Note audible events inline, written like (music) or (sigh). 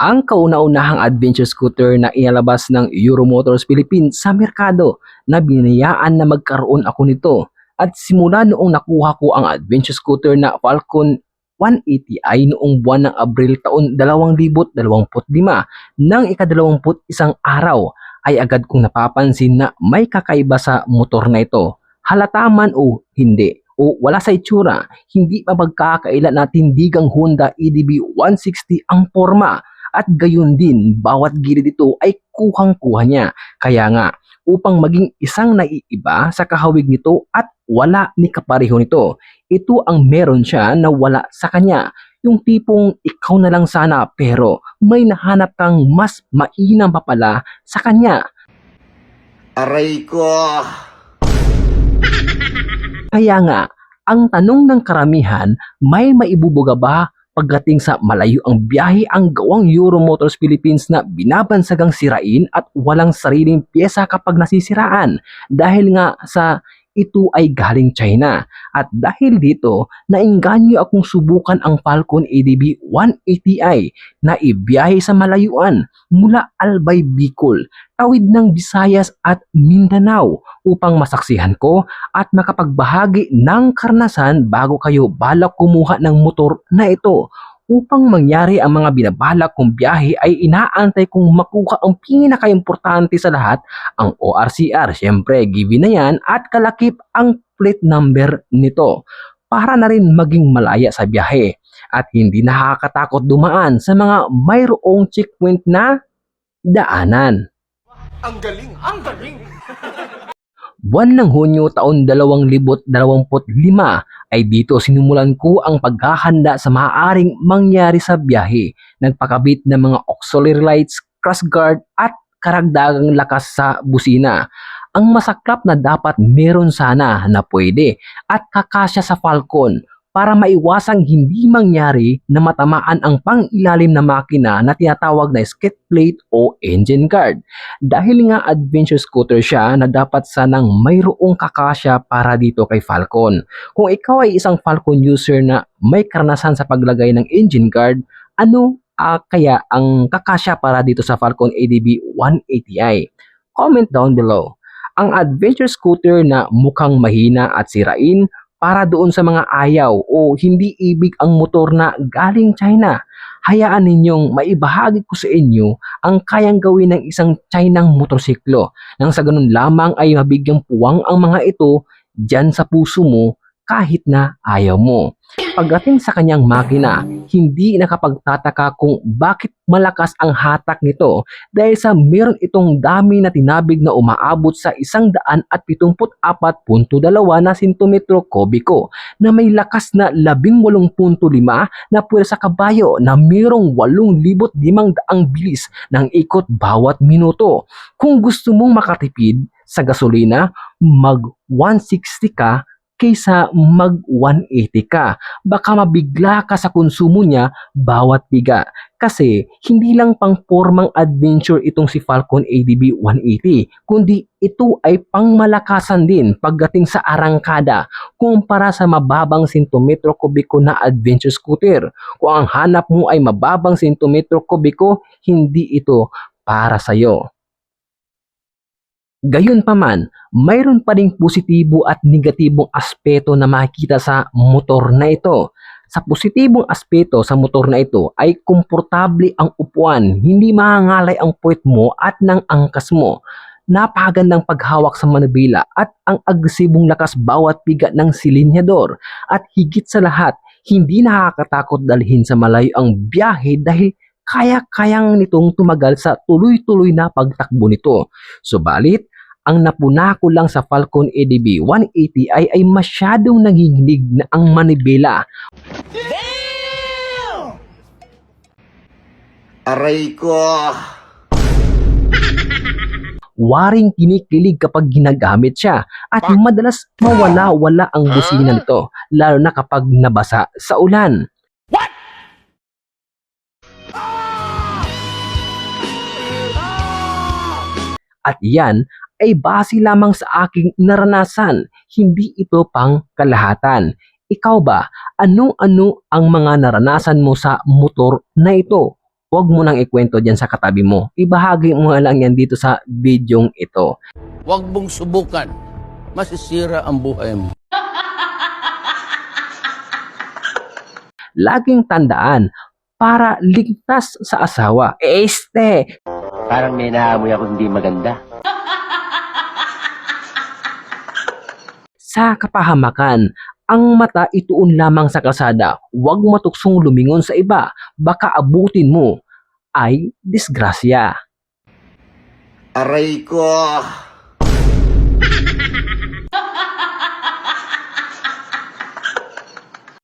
ang kauna-unahang adventure scooter na inalabas ng Euro Motors Philippines sa merkado na binayaan na magkaroon ako nito. At simula noong nakuha ko ang adventure scooter na Falcon 180i noong buwan ng Abril taon 2025 ng ikadalawamput isang araw ay agad kong napapansin na may kakaiba sa motor na ito. Halata man o hindi o wala sa itsura, hindi pa magkakaila na tindigang Honda EDB 160 ang forma at gayon din bawat gilid ito ay kuhang-kuha niya. Kaya nga, upang maging isang naiiba sa kahawig nito at wala ni kapareho nito, ito ang meron siya na wala sa kanya. Yung tipong ikaw na lang sana pero may nahanap kang mas mainam pa pala sa kanya. Aray ko! Kaya nga, ang tanong ng karamihan, may maibubuga ba pagdating sa malayo ang biyahe ang gawang Euro Motors Philippines na binabansagang sirain at walang sariling pyesa kapag nasisiraan. Dahil nga sa ito ay galing China. At dahil dito, nainganyo akong subukan ang Falcon ADB 180i na ibiyahe sa malayuan mula Albay, Bicol, tawid ng Visayas at Mindanao upang masaksihan ko at makapagbahagi ng karanasan bago kayo balak kumuha ng motor na ito. Upang mangyari ang mga binabalak kong biyahe ay inaantay kong makuha ang pinakaimportante sa lahat, ang ORCR. Siyempre, given na yan at kalakip ang plate number nito para na rin maging malaya sa biyahe at hindi nakakatakot dumaan sa mga mayroong checkpoint na daanan. Ang galing! Ang galing! Buwan ng Hunyo taon 2025 ay dito sinimulan ko ang paghahanda sa maaaring mangyari sa biyahe. Nagpakabit ng mga auxiliary lights, cross guard at karagdagang lakas sa busina. Ang masaklap na dapat meron sana na pwede at kakasya sa Falcon para maiwasang hindi mangyari na matamaan ang pang-ilalim na makina na tinatawag na skid plate o engine guard dahil nga adventure scooter siya na dapat sanang mayroong kakasya para dito kay Falcon. Kung ikaw ay isang Falcon user na may karanasan sa paglagay ng engine guard, ano ah, kaya ang kakasya para dito sa Falcon ADB 180i? Comment down below. Ang adventure scooter na mukhang mahina at sirain para doon sa mga ayaw o hindi ibig ang motor na galing China. Hayaan ninyong maibahagi ko sa inyo ang kayang gawin ng isang Chinang motorsiklo nang sa ganun lamang ay mabigyang puwang ang mga ito dyan sa puso mo kahit na ayaw mo. Pagdating sa kanyang makina, hindi nakapagtataka kung bakit malakas ang hatak nito dahil sa meron itong dami na tinabig na umaabot sa 174.2 na sintometro kubiko na may lakas na 18.5 na puwersa kabayo na mayroong 8,500 bilis ng ikot bawat minuto. Kung gusto mong makatipid sa gasolina, mag 160 ka kaysa mag 180 ka. Baka mabigla ka sa konsumo niya bawat biga. Kasi hindi lang pang formang adventure itong si Falcon ADB 180, kundi ito ay pangmalakasan din pagdating sa arangkada kumpara sa mababang sintometro kubiko na adventure scooter. Kung ang hanap mo ay mababang sintometro kubiko, hindi ito para sa'yo. Gayunpaman, mayroon pa ring positibo at negatibong aspeto na makikita sa motor na ito. Sa positibong aspeto sa motor na ito ay komportable ang upuan, hindi mahangalay ang puwet mo at ng angkas mo. Napakagandang paghawak sa manubila at ang agresibong lakas bawat biga ng silinyador. At higit sa lahat, hindi nakakatakot dalhin sa malayo ang biyahe dahil kaya-kayang nitong tumagal sa tuloy-tuloy na pagtakbo nito. Subalit, ang napuna ko lang sa Falcon ADB 180 ay, ay masyadong nanginginig na ang manibela. Aray ko! (laughs) Waring kinikilig kapag ginagamit siya at madalas mawala-wala ang busina nito lalo na kapag nabasa sa ulan. At yan ay base lamang sa aking naranasan, hindi ito pang kalahatan. Ikaw ba, ano-ano ang mga naranasan mo sa motor na ito? huwag mo nang ikwento dyan sa katabi mo. Ibahagi mo lang yan dito sa bidyong ito. Huwag mong subukan. Masisira ang buhay mo. Laging tandaan, para ligtas sa asawa. Este, Parang may naamoy ako hindi maganda. sa kapahamakan, ang mata ituon lamang sa kalsada. Huwag matuksong lumingon sa iba. Baka abutin mo ay disgrasya. Aray ko!